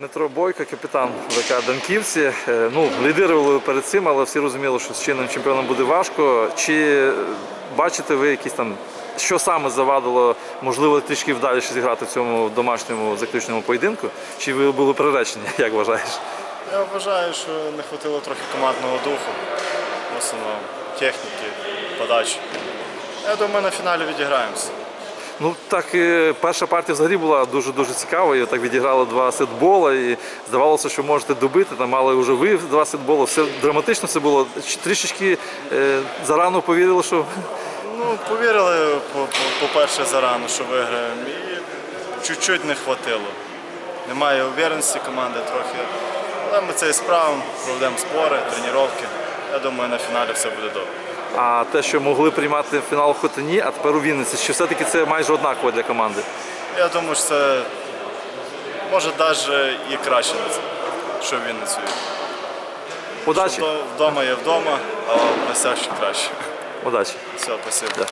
Дмитро Бойко, капітан ВК Данківці. Е, Ну, лідирували перед цим, але всі розуміли, що з чинним чемпіоном буде важко. Чи бачите ви якісь там, що саме завадило, можливо, трішки вдаліше зіграти в цьому домашньому заключному поєдинку? Чи ви були приречені, як вважаєш? Я вважаю, що не вистачило трохи командного духу, в основному техніки, подачі. Я думаю, на фіналі відіграємося. Ну так е, перша партія взагалі була дуже дуже цікавою. Так відіграли два сетбола і здавалося, що можете добити. Там мали вже ви два сетбола. Все драматично все було. Трішечки е, зарано повірили, що Ну, повірили, по- по- по-перше, зарано, що виграємо. І чуть-чуть не хватило. Немає уверенності команди трохи. Але ми це і справимо, проведемо спори, тренування. Я думаю, на фіналі все буде добре. А те, що могли приймати фінал в Хотині, а тепер у Вінниці, що все-таки це майже однаково для команди. Я думаю, що це може навіть і краще що в Вінницю. Удачі! Вдома є вдома, а в гостях ще краще. Удачі! Все, спасибо.